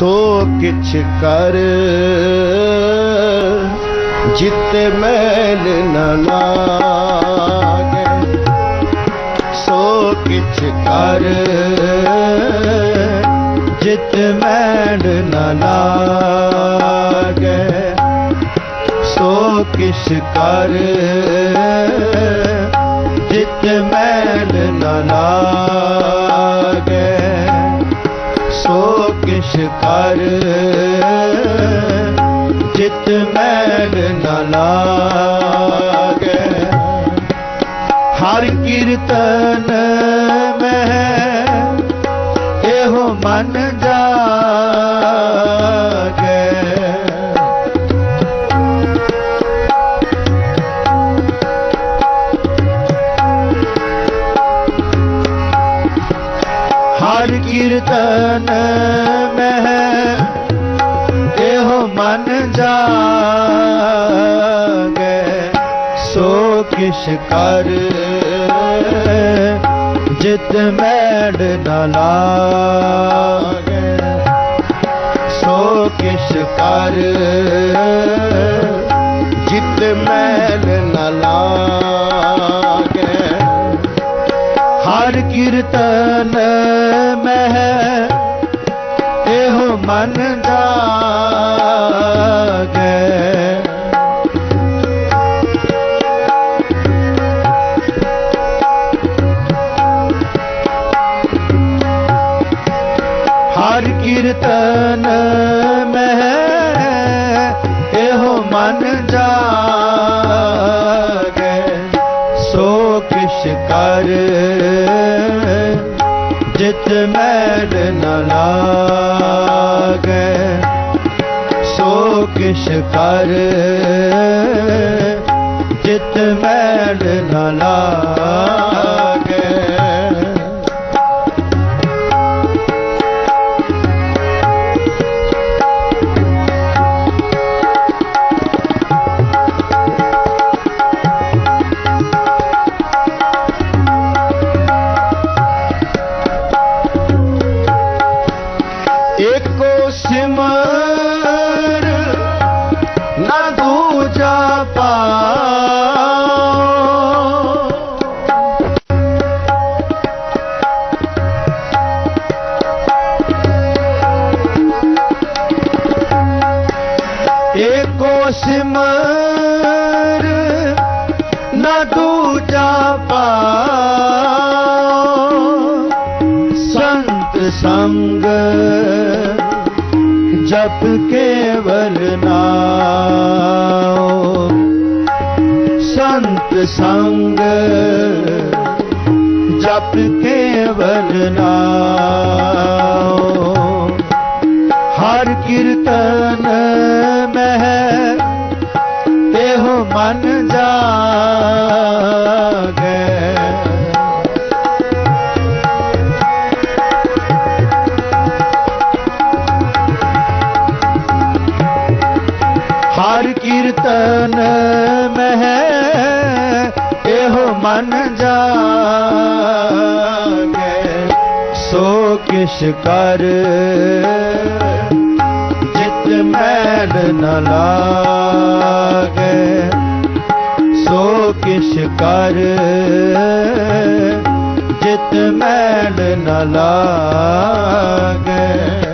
ਸੋ ਕਿਛ ਕਰ। ਜਿਤ ਮੈਲ ਨਾ ਲਾਗੇ। ਸੋ ਕਿਛ ਕਰ। ਜਿਤ ਮੈਲ ਨਾ ਲਾਗੇ। ਸੋ ਕਿਛ ਕਰ। ਜਿਤ ਮੈਲ ਨਾ ਲਾਗੇ ਕਰ। ਜਿਤ ਮੈਲ ਨ ਲਾਗੇ। ਹਰ ਕੀਰਤਨ ਮੈਂ ਇਹੋ ਮਨ ਜਾਗੇ। ਹਰ ਕੀਰਤਨ ਮਹਿ ਇਹੋ ਮਨ ਜਾਗੇ, ਸੋ ਕਿਛ ਕਰ। ਜਿਤ ਮੈਡ ਨ ਲਾਗੇ, ਸੋ ਕਿਛ ਕਰ। ਜਿਤ ਮੈਲ ਨ ਲਾਗੇ, ਹਰ ਕੀਰਤਨ ਕੀਰਤਨ ਮਹਿ ਇਹੋ ਮਨ ਜਾਗੇ ਸੋ ਕਿਛ ਕਰ ਜਿਤ ਮੈਲ ਨ ਲਾਗੇ ਸੋ ਕਿਛ ਕਰ। ਜਿਤ ਮੈਲ ਨ ਲਾਗੇ। ਸੰਗ ਜਪ ਕੇਵਲ ਨਾਉ। ਹਰ ਕੀਰਤਨ ਮਹਿ ਇਹੋ ਮਨ ਜਾਗੇ। ਹਰ ਕੀਰਤਨ ਮਨ ਜਾਗੇ, ਸੋ ਕਿਛ ਕਰ। ਜਿਤ ਮੈਲ ਨ ਲਾਗੇ, ਸੋ ਕਿਛ ਕਰ। ਜਿਤ ਮੈਲ ਨ ਲਾਗੇ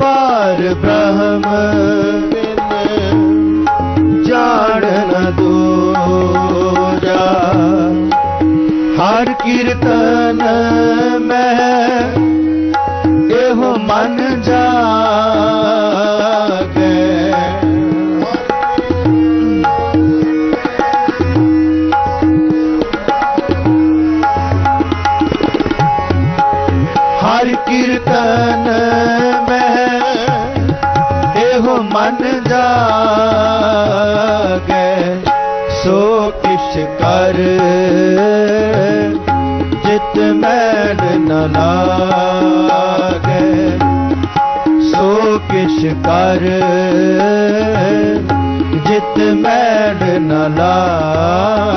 ਪਾਰ ਬ੍ਰਹਮ ਕੀਰਤਨ ਮੈਂ ਇਹੋ ਮਨ ਜਾਗੇ, ਸੋ ਕਿਛ ਕਰ ਜਿਤ ਮੈਡ ਨ ਲਾਗੇ। ਸੋ ਕਿਛ ਕਰ ਜਿਤ ਮੈਡ ਨ ਲਾਗੇ।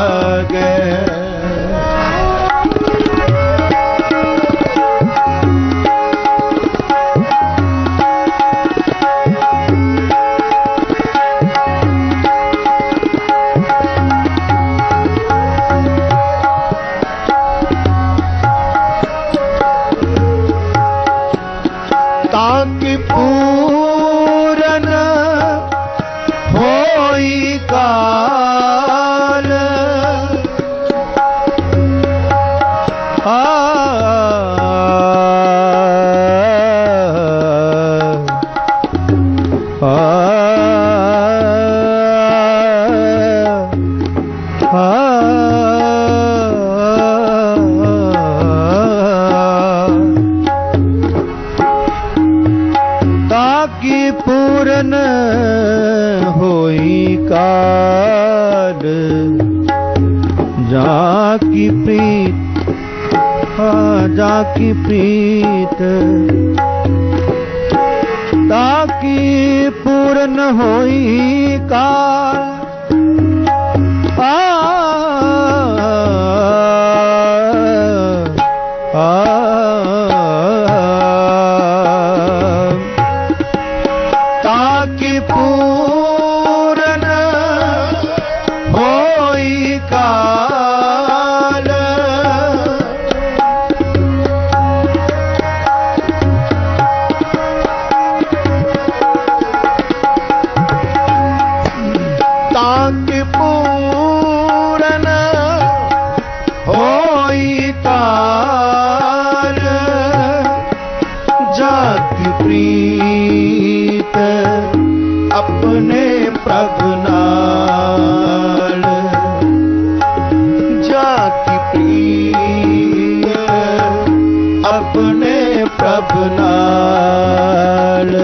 ਕੀ ਪ੍ਰੀਤ ਤਾਕੀ ਪੂਰਨ ਹੋਈ ਕਾਲ ਆ ਪ੍ਰੀਤ ਆਪਣੇ ਪ੍ਰਭ ਨਾਲ। ਜਾਤ ਪ੍ਰੀਤ ਆਪਣੇ ਪ੍ਰਭ ਨਾਲ।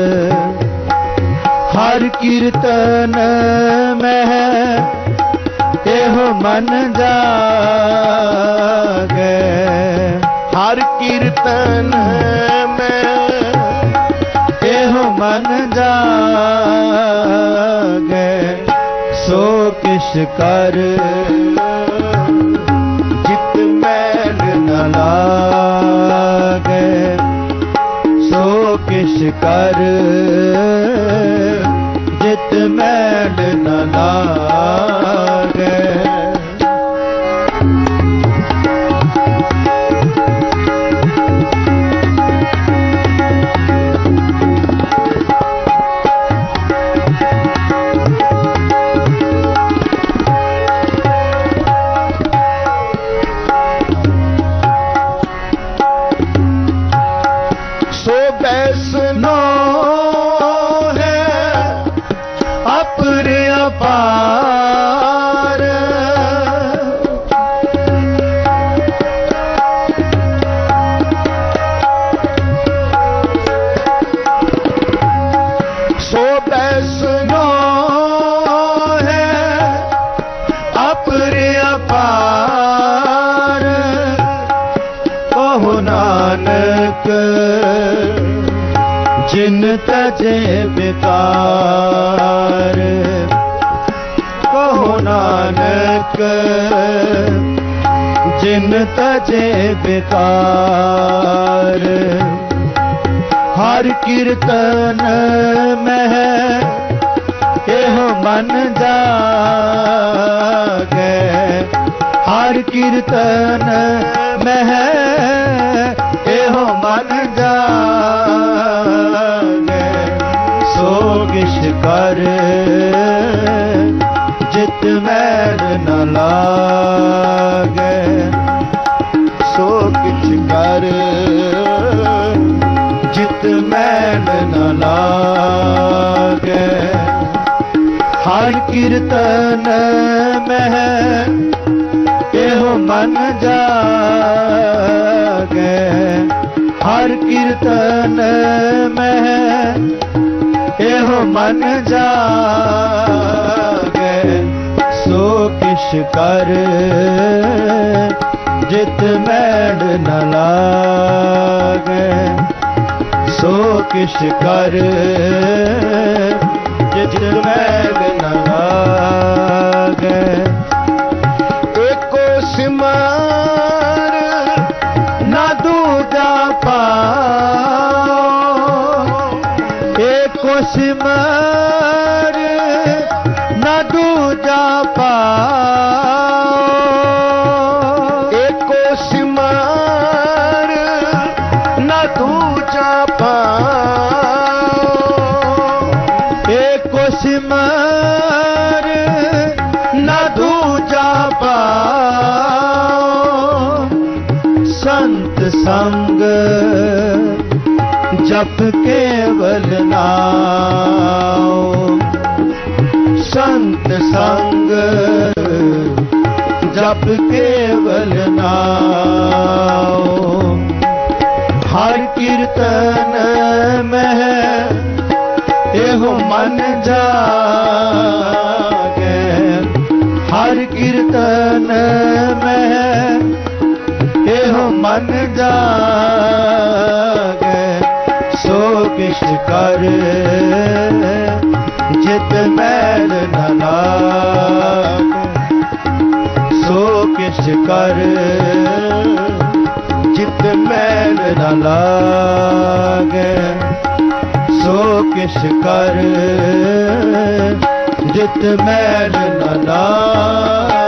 ਹਰ ਕੀਰਤਨ ਮਹਿ ਇਹੋ ਮਨ ਜਾਗੇ। ਹਰ ਕੀਰਤਨ ਮੈਂ ਮਨ ਜਾਗੇ ਸੋ ਕਿਛ ਕਰ। ਜਿਤ ਮੈਲ ਨ ਲਾਗੇ ਸੋ ਕਿਛ ਕਰ। ਜਿਨ ਤਜੇ ਬਿਕਾਰ ਕਹੋ ਨਾਨਕ ਜਿਨ ਤਜੇ ਬਿਕਾਰ ਹਰ ਕੀਰਤਨ ਮਹਿ ਇਹੋ ਮਨ ਜਾਗੇ ਹਰ ਕੀਰਤਨ ਮਹਿ ਇਹੋ ਮਨ ਸੋ ਕਰ। ਜਿਤ ਮੈਲ ਨ ਲਾਗੈ, ਸੋ ਕਿਛ ਕਰ। ਜਿਤ ਮੈਲ ਨ ਲਾਗੈ, ਹਰ ਕੀਰਤਨ ਮਹਿ ਇਹੋ ਮਨ ਜਾਗੈ। ਹਰ ਕੀਰਤਨ ਮਹਿ ਇਹੋ ਮਨ ਜਾਗੈ, ਸੋ ਕਿਛ ਕਰ, ਜਿਤ ਮੈਡ ਨ ਲਾਗੈ। ਸੋ ਕਿਛ ਕਰ, ਜਿਤ ਮੈਡ ਨ ਲਾਗੈ। ਸੰਗ ਜਪ ਕੇਵਲ ਨਾਮ ਸੰਤ ਸੰਗ ਜਪ ਕੇਵਲ ਨਾਮ ਹਰ ਕੀਰਤਨ ਮਹਿ ਇਹੋ ਮਨ ਜਾਗੈ। ਹਰ ਕੀਰਤਨ ਮਹਿ ਇਹੋ ਮਨ ਜਾਗੈ, ਸੋ ਕਿਛ ਕਰ। ਜਿਤ ਮੈਲ ਨ ਲਾਗੈ, ਸੋ ਕਿਛ ਕਰ। ਜਿਤ ਮੈਲ ਨ ਲਾਗੈ, ਸੋ ਕਿਛ ਕਰ। ਜਿਤ ਮੈਲ ਨ ਲਾਗੈ।